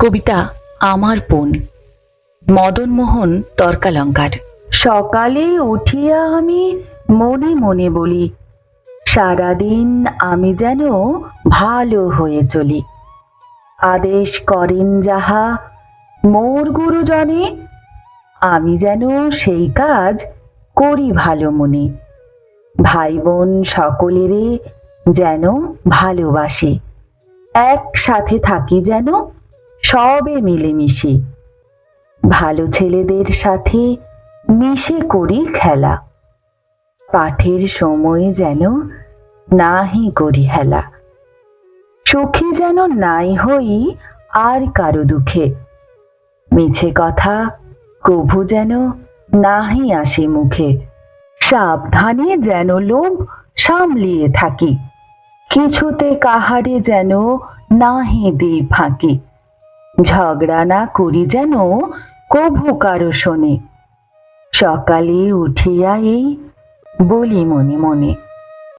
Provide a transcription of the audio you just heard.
কবিতা আমার বোন। মদনমোহন তর্কালঙ্কার। সকালে উঠিয়া আমি মনে মনে বলি, সারাদিন আমি যেন ভালো হয়ে চলি। আদেশ করেন যাহা মোর গুরুজনে, আমি যেন সেই কাজ করি ভালো মনে। ভাই বোন সকলেরে যেন ভালোবাসি। একসাথে থাকি যেন সবে মিলেমিশে। ভালো ছেলেদের সাথে মিশে করি খেলা। পাঠের সময় যেন নাহি করি হেলা। সুখী যেন নাই হই আর কারও দুঃখে। মিছে কথা কভু যেন নাহি আসে মুখে। সাবধানে যেন লোভ সামলিয়ে থাকি। কিছুতে কাহারে যেন নাহি দিই ফাঁকি। ঝগড়া না করি যেন কভু কারও শোনে। সকালে উঠিয়া এই বলি মনে মনে